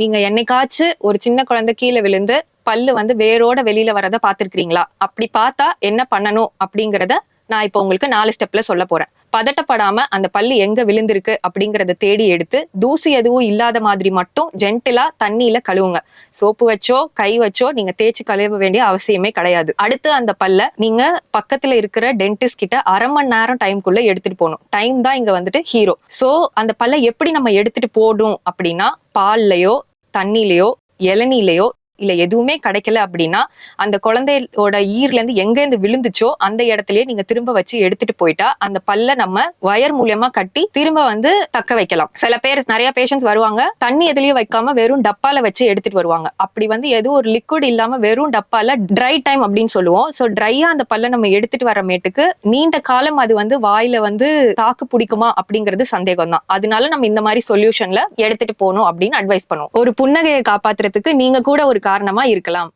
நீங்க என்னைக்காச்சு ஒரு சின்ன குழந்தை கீழே விழுந்து பல்லு வந்து வேரோட வெளியில வரத பாத்திருக்கீங்களா அப்படி பார்த்தா என்ன பண்ணணும் அப்படிங்கறத நான் இப்போ உங்களுக்கு நாலு ஸ்டெப்ல சொல்ல போறேன். பதட்டப்படாம அந்த பல்லு எங்க விழுந்திருக்கு அப்படிங்கறத தேடி எடுத்து தூசி எதுவும் இல்லாத மாதிரி மட்டும் ஜென்டிலா தண்ணியில கழுவுங்க. சோப்பு வச்சோ கை வச்சோ நீங்க தேய்ச்சி கழுவ வேண்டிய அவசியமே கிடையாது. அடுத்து அந்த பல்ல நீங்க பக்கத்துல இருக்கிற டென்டிஸ்ட் கிட்ட அரை மணி நேரம் டைம்குள்ள எடுத்துட்டு போகணும். டைம் தான் இங்க வந்துட்டு ஹீரோ சோ அந்த பல்ல எப்படி நம்ம எடுத்துட்டு போடும் அப்படின்னா பால்லையோ தண்ணியிலயோ இளநீலையோ இல்ல எதுவுமே கிடைக்கல அப்படின்னா அந்த குழந்தையோட ஈர்ல இருந்து எங்க இருந்து விழுந்துச்சோ அந்த இடத்துலயே நீங்க திரும்ப வச்சு எடுத்துட்டு போயிட்டா அந்த பல்ல நம்ம வயர் மூலியமா கட்டி திரும்ப வந்து தக்க வைக்கலாம். சில பேர் நிறைய பேஷண்ட்ஸ் வருவாங்க தண்ணி எதுலயும் வைக்காம வெறும் டப்பால வச்சு எடுத்துட்டு வருவாங்க. அப்படி வந்து எதுவும் ஒரு லிக்விட் இல்லாம வெறும் டப்பால ட்ரை டைம் அப்படின்னு சொல்லுவோம். சோ ட்ரையா அந்த பல்ல நம்ம எடுத்துட்டு வரமேட்டுக்கு நீண்ட காலம் அது வந்து வாயில வந்து தாக்கு பிடிக்குமா அப்படிங்கிறது சந்தேகம் தான் அதனால நம்ம இந்த மாதிரி சொல்யூஷன்ல எடுத்துட்டு போகணும் அப்படின்னு அட்வைஸ் பண்ணுவோம். ஒரு புன்னகையை காப்பாத்துறதுக்கு நீங்க கூட ஒரு காரணமா இருக்கலாம்.